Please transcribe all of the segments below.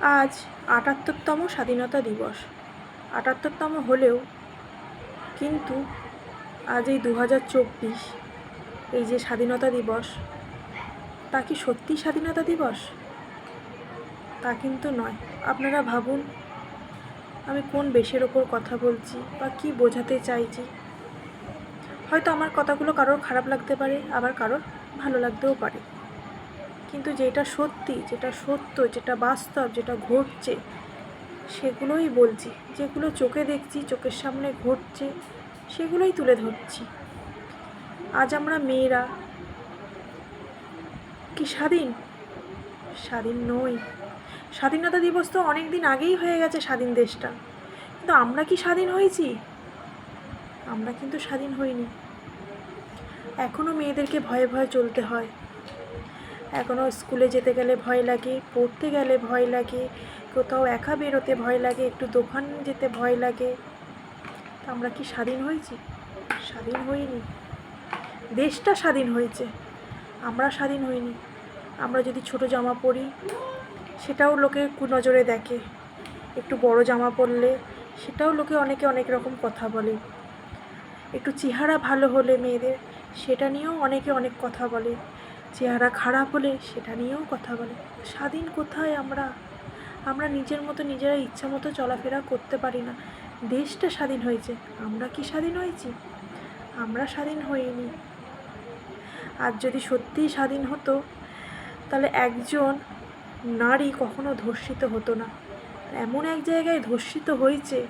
আজ আটাত্তরতম স্বাধীনতা দিবস। আটাত্তরতম হলেও কিন্তু আজ এই দু হাজার চব্বিশ, এই যে স্বাধীনতা দিবস, তা কি সত্যিই স্বাধীনতা দিবস? তা কিন্তু নয়। আপনারা ভাবুন, আমি কোন বেশের ওপর কথা বলছি বা কী বোঝাতে চাইছি। হয়তো আমার কথাগুলো কারোর খারাপ লাগতে পারে, আবার কারোর ভালো লাগতেও পারে। কিন্তু যেটা সত্যি, যেটা সত্য, যেটা বাস্তব, যেটা ঘটছে, সেগুলোই বলছি। যেগুলো চোখে দেখছি, চোখের সামনে ঘটছে, সেগুলোই তুলে ধরছি। আজ আমরা মেয়েরা কি স্বাধীন? স্বাধীন নই। স্বাধীনতা দিবস তো অনেক দিন আগেই হয়ে গেছে স্বাধীন দেশটা। কিন্তু আমরা কি স্বাধীন হয়েছি? আমরা কিন্তু স্বাধীন হইনি। এখনও মেয়েদেরকে ভয়ে ভয়ে চলতে হয়। এখনও স্কুলে যেতে গেলে ভয় লাগে, পড়তে গেলে ভয় লাগে, কোথাও একা বেরোতে ভয় লাগে, একটু দোকান যেতে ভয় লাগে। আমরা কি স্বাধীন হয়েছি? স্বাধীন হইনি। দেশটা স্বাধীন হয়েছে। আমরা স্বাধীন হইনি। আমরা যদি ছোট জামা পরি, সেটাও লোকে কুনজরে দেখে। একটু বড় জামা পরলে, সেটাও লোকে অনেকে অনেক রকম কথা বলে। একটু চেহারা ভালো হলে মেয়েদের, সেটা নিয়েও অনেকে অনেক কথা বলে। চেহারা খারাপ হলে সেটা নিয়েও কথা বলে। স্বাধীন কোথায় আমরা? আমরা নিজের মতো নিজেরা ইচ্ছা মতো চলাফেরা করতে পারি না। দেশটা স্বাধীন হয়েছে, আমরা কি স্বাধীন হয়েছি? আমরা স্বাধীন হইনি। আর যদি সত্যিই স্বাধীন হতো, তাহলে একজন নারী কখনো ধর্ষিত হতো না। এমন এক জায়গায় ধর্ষিত হয়েছে,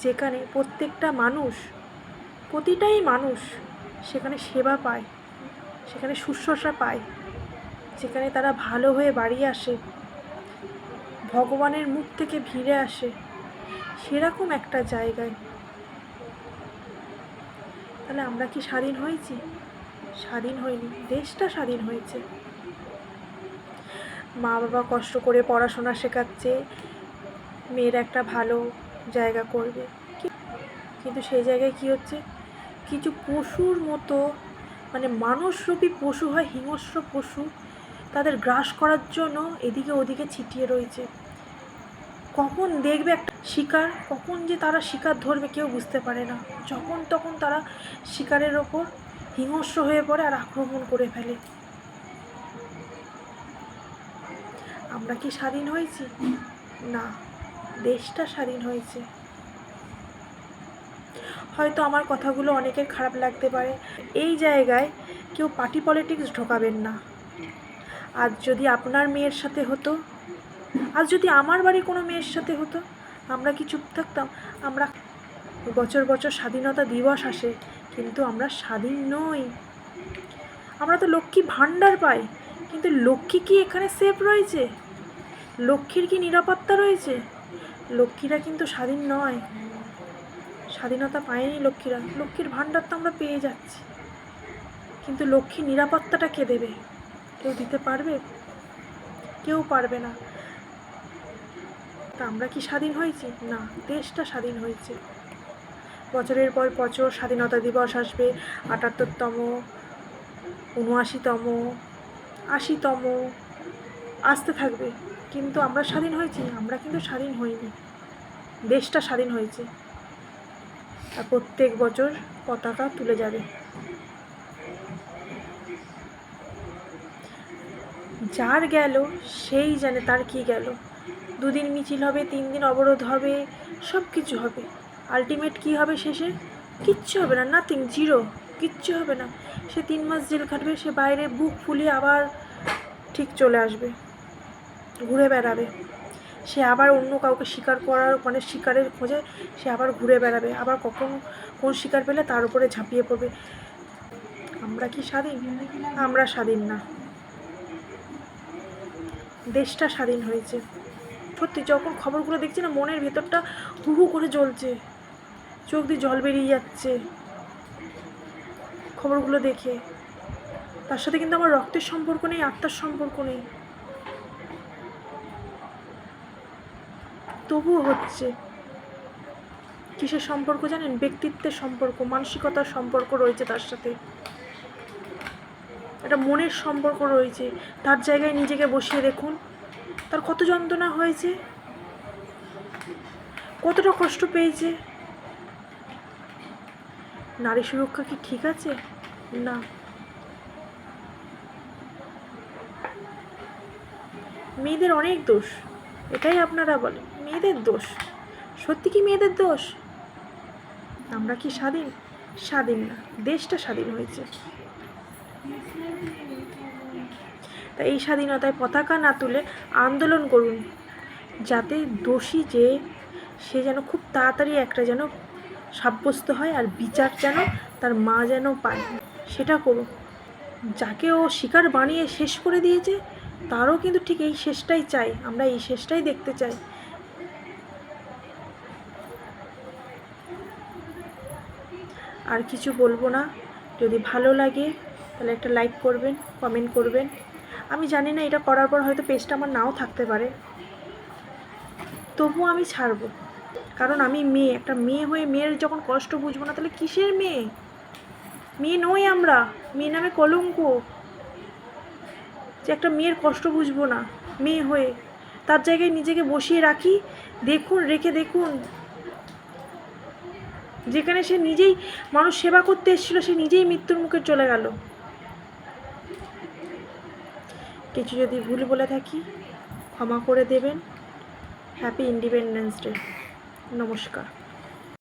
যেখানে প্রত্যেকটা মানুষ, প্রতিটাই মানুষ সেখানে সেবা পায়। সেখানে শুশ্রূষা পায়, যেখানে তারা ভালো হয়ে বাড়ি আসে, ভগবানের মুখ থেকে ভিড়ে আসে, সেরকম একটা জায়গায়। তাহলে আমরা কি স্বাধীন হয়েছি? স্বাধীন হয়নি, দেশটা স্বাধীন হয়েছে। মা বাবা কষ্ট করে পড়াশোনা শেখাচ্ছে, মেয়ের একটা ভালো জায়গা করবে। কিন্তু সেই জায়গায় কি হচ্ছে? কিছু পশুর মতো মানে মানুষরূপী পশু হয়, হিংস্র পশু। তাদের গ্রাস করার জন্য এদিকে ওদিকে ছিটিয়ে রয়েছে। কখন দেখবে একটা শিকার? কখন যে তারা শিকার ধরবে কেউ বুঝতে পারে না। যখন তখন তারা শিকারের ওপর হিংস্র হয়ে পড়ে আর আক্রমণ করে ফেলে। আমরা কি স্বাধীন হয়েছি? না, দেশটা স্বাধীন হয়েছে। হয়তো আমার কথাগুলো অনেকের খারাপ লাগতে পারে। এই জায়গায় কেউ পার্টি পলিটিক্স ঢোকাবেন না। আজ যদি আপনার মেয়ের সাথে হতো, আজ যদি আমার বাড়ি কোনো মেয়ের সাথে হতো, আমরা কি চুপ থাকতাম? আমরা বছর বছর স্বাধীনতা দিবস আসে, কিন্তু আমরা স্বাধীন নই। আমরা তো লক্ষ্মী ভাণ্ডার পাই, কিন্তু লক্ষ্মী কি এখানে সেফ রয়েছে? লক্ষ্মীর কি নিরাপত্তা রয়েছে? লক্ষ্মীরা কিন্তু স্বাধীন নয়। স্বাধীনতা পায়নি লক্ষ্মীরা। লক্ষ্মীর ভাণ্ডার তো আমরা পেয়ে যাচ্ছি। কিন্তু লক্ষ্মীর নিরাপত্তাটা কে দেবে? কেউ দিতে পারবে? কেউ পারবে না। তা আমরা কি স্বাধীন হয়েছি? না, দেশটা স্বাধীন হয়েছে। বছরের পর বছর স্বাধীনতা দিবস আসবে। আটাত্তরতম, উনআশিতম, আশিতম, আসতে থাকবে। কিন্তু আমরা স্বাধীন হয়েছি আমরা কিন্তু স্বাধীন হইনি। দেশটা স্বাধীন হয়েছে। প্রত্যেক বছর পতাকা তুলে যাবে। যার গেল, সেই জানে তার কি গেল। দুদিন মিছিল হবে, তিন দিন অবরোধ হবে সব কিছু হবে। আলটিমেট কি হবে শেষে? কিচ্ছু হবে না নাথিং জিরো কিচ্ছু হবে না। সে তিন মাস জেল খাটবে, সে বাইরে বুক ফুলিয়ে আবার ঠিক চলে আসবে, ঘুরে বেড়াবে। সে আবার অন্য কাউকে শিকার করার মানে শিকারের খোঁজে সে আবার ঘুরে বেড়াবে, আবার কখন কোন শিকার পেলে তার উপরে ঝাঁপিয়ে পড়বে। আমরা কি স্বাধীন? আমরা স্বাধীন না। দেশটা স্বাধীন হয়েছে। সত্যি যখন খবরগুলো দেখছি না, মনের ভেতরটা হু হু করে জ্বলছে। চোখ দিয়ে জল বেরিয়ে যাচ্ছে খবরগুলো দেখে। তার সাথে কিন্তু আমার রক্তের সম্পর্ক নেই, আত্মার সম্পর্ক নেই। তবুও হচ্ছে। কিসের সম্পর্ক জানেন? ব্যক্তিত্বের সম্পর্ক, মানসিকতার সম্পর্ক রয়েছে তার সাথে। একটা মনের সম্পর্ক রয়েছে। তার জায়গায় নিজেকে বসিয়ে দেখুন। তার কত যন্ত্রণা হয়েছে? কতটা কষ্ট পেয়েছে? নারী সুরক্ষা কি ঠিক আছে? না। মেয়েদের অনেক দোষ, এটাই আপনারা বলেন। মেয়েদের দোষ? সত্যি কি মেয়েদের দোষ? আমরা কি স্বাধীন? স্বাধীন না, দেশটা স্বাধীন হয়েছে। তা এই স্বাধীনতায় পতাকা না তুলে আন্দোলন করুন, যাতে দোষী যে, সে যেন খুব তাড়াতাড়ি একটা যেন সাব্যস্ত হয় আর বিচার যেন তার মা যেন পায়। সেটা করুন। যাকে ও শিকার বানিয়ে শেষ করে দিয়েছে, তারও কিন্তু ঠিক এই শেষটাই চাই। আমরা এই শেষটাই দেখতে চাই। আর কিছু বলব না। যদি ভালো লাগে, তাহলে একটা লাইক করবেন কমেন্ট করবেন। আমি জানি না এটা করার পর হয়তো পেজটা আমার নাও থাকতে পারে। তবুও আমি ছাড়বো। কারণ আমি মেয়ে, একটা মেয়ে হয়ে মেয়ের যখন কষ্ট বুঝব না, তাহলে কিসের মেয়ে? মেয়ে নই আমরা। মেয়ে নামে কলঙ্ক। যে একটা মেয়ের কষ্ট বুঝব না, মেয়ে হয়ে। তার জায়গায় নিজেকে বসিয়ে রাখি। দেখুন, রেখে দেখুন। যেখানে সে নিজেই মানুষ সেবা করতে এসেছিল, সে নিজেই মৃত্যুর মুখে চলে গেল। কিছু যদি ভুল বলে থাকি, ক্ষমা করে দেবেন। হ্যাপি ইন্ডিপেন্ডেন্স ডে নমস্কার।